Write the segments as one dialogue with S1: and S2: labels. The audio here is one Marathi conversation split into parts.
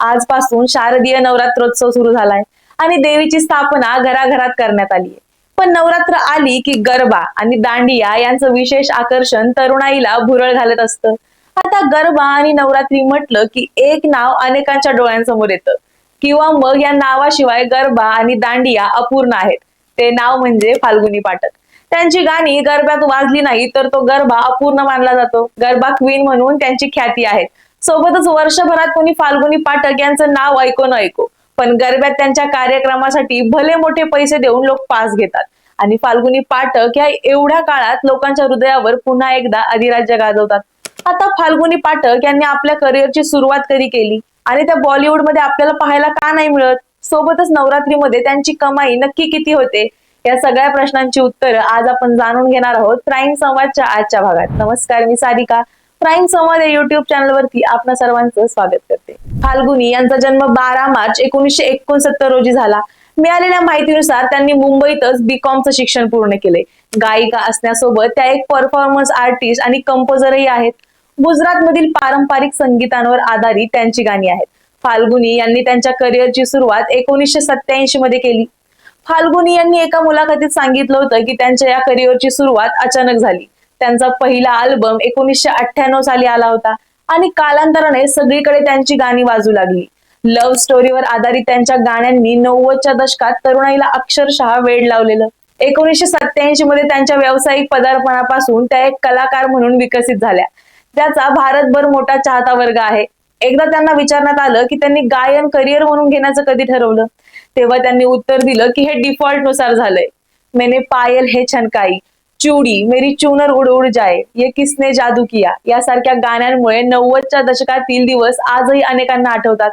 S1: आजपासून शारदीय नवरात्रोत्सव सुरू झालाय. आणि देवीची स्थापना घराघरात करण्यात आली आहे. पण नवरात्र आली की गरबा आणि दांडिया यांचं विशेष आकर्षण तरुणाईला भुरळ घालत असतं. आता गरबा आणि नवरात्री म्हटलं की एक नाव अनेकांच्या डोळ्यांसमोर येतं. किंवा मग या नावाशिवाय गरबा आणि दांडिया अपूर्ण आहेत. ते नाव म्हणजे फाल्गुनी पाठक. त्यांची गाणी गरब्यात वाजली नाही तर तो गरबा अपूर्ण मानला जातो. गरबा क्वीन म्हणून त्यांची ख्याती आहे सोबतच वर्षभरात कोणी फाल्गुनी पाठक यांचं नाव ऐको न ऐको. पण गरब्यात त्यांच्या कार्यक्रमासाठी भले मोठे पैसे देऊन लोक पास घेतात. आणि फाल्गुनी पाठक या एवढ्या काळात लोकांच्या हृदयावर पुन्हा एकदा अधिराज्य गाजवतात. आता फाल्गुनी पाठक यांनी आपल्या करिअरची सुरुवात कधी केली? आणि त्या बॉलिवूडमध्ये आपल्याला पाहायला का नाही मिळत? सोबतच नवरात्रीमध्ये त्यांची कमाई नक्की किती होते? या सगळ्या प्रश्नांची उत्तरं आज आपण जाणून घेणार आहोत. प्राईम संवादच्या आजच्या भागात. नमस्कार मी सारिका. प्राईम संवाद या युट्यूब चॅनलवरती आपण सर्वांचं स्वागत करते. फाल्गुनी यांचा जन्म बारा मार्च एकोणीसशे एकोणसत्तर रोजी झाला. मिळालेल्या माहितीनुसार त्यांनी मुंबईतच बीकॉमचं शिक्षण पूर्ण केले. गायिका असण्यासोबत त्या एक परफॉर्मन्स आर्टिस्ट आणि कंपोजरही आहेत. गुजरात मधील पारंपरिक संगीतांवर आधारित त्यांची गाणी आहेत. फाल्गुनी यांनी त्यांच्या करिअरची सुरुवात एकोणीसशे सत्याऐंशी मध्ये केली. फाल्गुनी यांनी एका मुलाखतीत सांगितलं होतं की त्यांच्या या करिअरची सुरुवात अचानक झाली. त्यांचा पहिला अल्बम एकोणीसशे अठ्ठ्याण्णव साली आला होता. आणि कालांतराने सगळीकडे त्यांची गाणी वाजू लागली. लव्ह स्टोरीवर आधारित त्यांच्या गाण्यांनी नव्वदच्या दशकात तरुणाईला अक्षरशः वेड लावलेलं. एकोणीसशे सत्याऐंशी मध्ये त्यांच्या व्यावसायिक पदार्पणापासून त्या एक कलाकार म्हणून विकसित झाल्या. त्याचा भारतभर मोठा चाहता वर्ग आहे. एकदा त्यांना विचारण्यात आलं की त्यांनी गायन करिअर म्हणून घेण्याचं कधी ठरवलं? तेव्हा त्यांनी उत्तर दिलं की हे डिफॉल्टनुसार झालंय. मेने पायल हे छनकाई. चुडी मेरी चूनर उड उड जाए ये किसने जादू किया? यासारख्या गाण्यांमुळे नव्वदच्या दशकातील दिवस आजही अनेकांना आठवतात.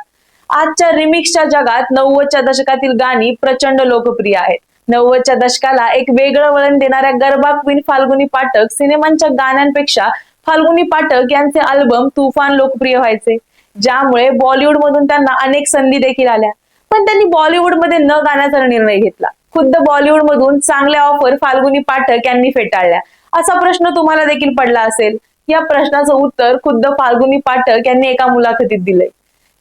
S1: आजच्या रिमिक्सच्या जगात नव्वदच्या दशकातील गाणी प्रचंड लोकप्रिय आहेत. नव्वदच्या दशकाला एक वेगळं वळण देणाऱ्या गरबा क्वीन फाल्गुनी पाठक सिनेमांच्या गाण्यांपेक्षा फाल्गुनी पाठक यांचे अल्बम तुफान लोकप्रिय व्हायचे. ज्यामुळे बॉलिवूड मधून त्यांना अनेक संधी देखील आल्या. पण त्यांनी बॉलिवूडमध्ये न गाण्याचा निर्णय घेतला. खुद्द बॉलिवूड मधून चांगल्या ऑफर फाल्गुनी पाठक यांनी फेटाळल्या. असा प्रश्न तुम्हाला देखील पडला असेल. या प्रश्नाचं उत्तर खुद्द फाल्गुनी पाठक यांनी एका मुलाखतीत दिलंय.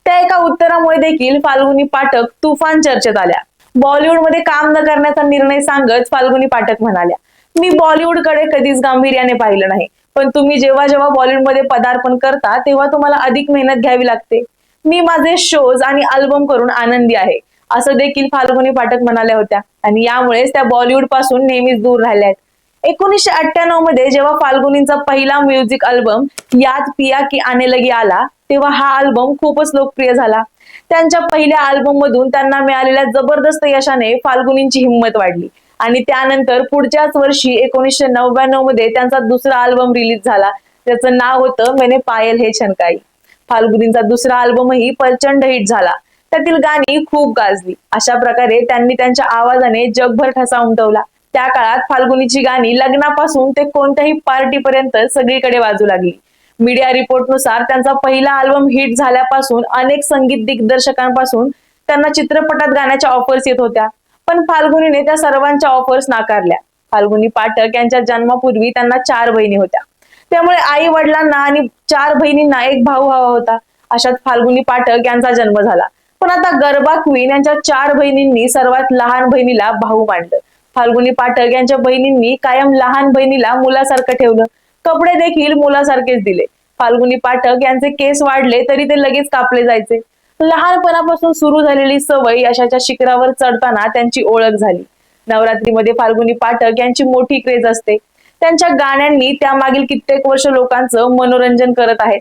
S1: त्या एका उत्तरामुळे देखील फाल्गुनी पाठक तुफान चर्चेत आल्या. बॉलिवूडमध्ये काम न करण्याचा निर्णय सांगत फाल्गुनी पाठक म्हणाल्या मी बॉलिवूडकडे कधीच गांभीर्याने पाहिलं नाही. पण तुम्ही जेव्हा जेव्हा बॉलिवूडमध्ये पदार्पण करता तेव्हा तुम्हाला अधिक मेहनत घ्यावी लागते. मी माझे शोज आणि अल्बम करून आनंदी आहे. असं देखील फाल्गुनी पाठक म्हणाल्या होत्या. आणि यामुळेच त्या बॉलिवूडपासून नेहमीच दूर राहिल्या आहेत. एकोणीसशे अठ्ठ्याण्णवमध्ये जेव्हा फाल्गुनींचा पहिला म्युझिक अल्बम याद पिया की आने लगी आला तेव्हा हा अल्बम खूपच लोकप्रिय झाला. त्यांच्या पहिल्या अल्बम मधून त्यांना मिळालेल्या जबरदस्त यशाने फाल्गुनींची हिंमत वाढली. आणि त्यानंतर पुढच्याच वर्षी एकोणीसशे नव्याण्णवमध्ये त्यांचा दुसरा अल्बम रिलीज झाला. त्याचं नाव होतं मेने पायल हे छनकाई. फाल्गुनींचा दुसरा अल्बमही प्रचंड हिट झाला. त्यातील गाणी खूप गाजली. अशा प्रकारे त्यांनी त्यांच्या आवाजाने जगभर ठसा उमटवला. त्या काळात फाल्गुनीची गाणी लग्नापासून ते कोणत्याही पार्टीपर्यंत सगळीकडे वाजू लागली. मीडिया रिपोर्टनुसार त्यांचा पहिला अल्बम हिट झाल्यापासून अनेक संगीत दिग्दर्शकांपासून त्यांना चित्रपटात गाण्याच्या ऑफर्स येत होत्या. पण फाल्गुनीने त्या सर्वांच्या ऑफर्स नाकारल्या. फाल्गुनी पाठक यांच्या जन्मापूर्वी त्यांना चार बहिणी होत्या. त्यामुळे आई वडिलांना आणि चार बहिणींना एक भाऊ हवा होता. अशात फाल्गुनी पाठक यांचा जन्म झाला. पण आता गरबा क्वीन यांच्या चार बहिणींनी सर्वात लहान बहिणीला भाऊ मांडलं. फाल्गुनी पाठक यांच्या बहिणींनी कायम लहान बहिणीला मुलासारखं ठेवलं. कपडे देखील मुलासारखेच दिले. फाल्गुनी पाठक यांचे केस वाढले तरी ते लगेच कापले जायचे. लहानपणापासून सुरू झालेली सवय यशाच्या शिखरावर चढताना त्यांची ओळख झाली. नवरात्रीमध्ये फाल्गुनी पाठक यांची मोठी क्रेज असते. त्यांच्या गाण्यांनी त्यामागील कित्येक वर्ष लोकांचं मनोरंजन करत आहेत.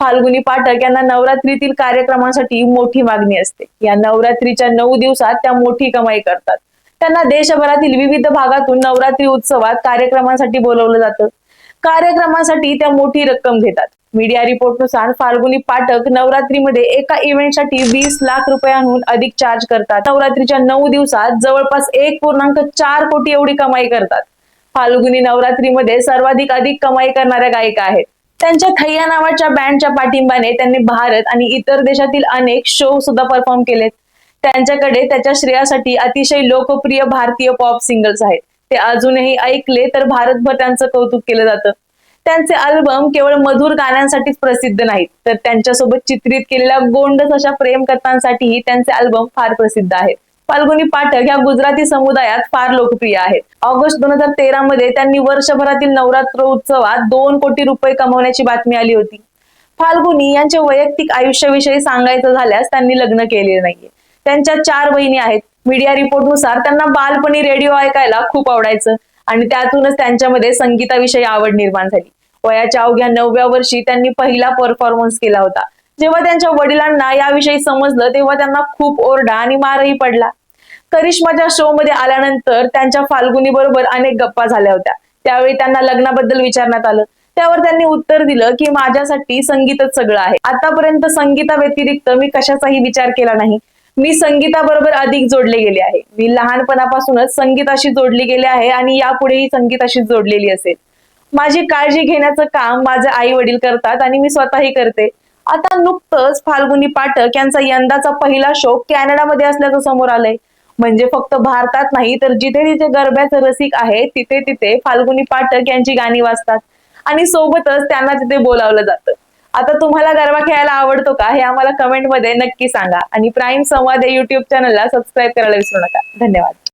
S1: फाल्गुनी पाठक यांना नवरात्रीतील कार्यक्रमांसाठी मोठी मागणी असते. या नवरात्रीच्या नऊ दिवसात त्या मोठी कमाई करतात. त्यांना देशभरातील विविध भागातून नवरात्री उत्सवात कार्यक्रमांसाठी बोलवलं जातं. कार्यक्रमासाठी त्या मोठी रक्कम घेतात. मीडिया रिपोर्टनुसार फाल्गुनी पाठक नवरात्रीमध्ये एका इव्हेंटसाठी वीस लाख रुपयांहून अधिक चार्ज करतात. नवरात्रीच्या नऊ दिवसात जवळपास एक पूर्णांक चार कोटी एवढी कमाई करतात. फाल्गुनी नवरात्रीमध्ये सर्वाधिक अधिक कमाई करणाऱ्या गायिका आहेत. त्यांच्या खैया नावाच्या बँडच्या पाठिंबाने त्यांनी भारत आणि इतर देशातील अनेक शो सुद्धा परफॉर्म केलेत. त्यांच्याकडे त्याच्या श्रेयासाठी अतिशय लोकप्रिय भारतीय पॉप सिंगल्स आहेत. ते अजूनही ऐकले तर भारतभर त्यांचं कौतुक केलं जातं. त्यांचे अल्बम केवळ मधुर गाण्यांसाठीच प्रसिद्ध नाहीत तर त्यांच्यासोबत चित्रित केलेल्या गोंडस अशा प्रेमकथांसाठीही त्यांचे अल्बम फार प्रसिद्ध आहेत. फाल्गुनी पाठक ह्या गुजराती समुदायात फार लोकप्रिय आहेत. ऑगस्ट दोन हजार तेरा मध्ये त्यांनी वर्षभरातील नवरात्र उत्सवात दोन कोटी रुपये कमवण्याची बातमी आली होती. फाल्गुनी यांच्या वैयक्तिक आयुष्याविषयी सांगायचं झाल्यास त्यांनी लग्न केले नाहीये. त्यांच्या चार बहिणी आहेत. मीडिया रिपोर्टनुसार त्यांना बालपणी रेडिओ ऐकायला खूप आवडायचं आणि त्यातूनच त्यांच्यामध्ये संगीताविषयी आवड निर्माण झाली. वयाच्या अवघ्या नवव्या वर्षी त्यांनी पहिला परफॉर्मन्स केला होता. जेव्हा त्यांच्या वडिलांना याविषयी समजलं तेव्हा त्यांना खूप ओरडा आणि मारही पडला. करिश्माच्या शो मध्ये आल्यानंतर त्यांच्या फाल्गुनी बरोबर अनेक गप्पा झाल्या होत्या. त्यावेळी त्यांना लग्नाबद्दल विचारण्यात आलं. त्यावर त्यांनी उत्तर दिलं की माझ्यासाठी संगीतच सगळं आहे. आतापर्यंत संगीता व्यतिरिक्त मी कशाचाही विचार केला नाही. मी संगीताबरोबर अधिक जोडले गेले आहे. मी लहानपणापासूनच संगीताशी जोडली गेले आहे आणि यापुढेही संगीताशी जोडलेली असेल. माझी काळजी घेण्याचं काम माझे आई वडील करतात आणि मी स्वतःही करते. आता नुकतंच फाल्गुनी पाठक यांचा यंदाचा पहिला शो कॅनडामध्ये असल्याचं समोर आलंय. म्हणजे फक्त भारतात नाही तर जिथे जिथे गरब्याचं रसिक आहे तिथे तिथे फाल्गुनी पाठक यांची गाणी वाजतात. आणि सोबतच त्यांना तिथे बोलावलं जातं. आता तुम्हाला गरबा खेळायला आवडतो का हे आम्हाला कमेंटमध्ये नक्की सांगा. आणि प्राईम संवाद या युट्यूब चॅनलला सबस्क्राईब करायला विसरू नका. धन्यवाद.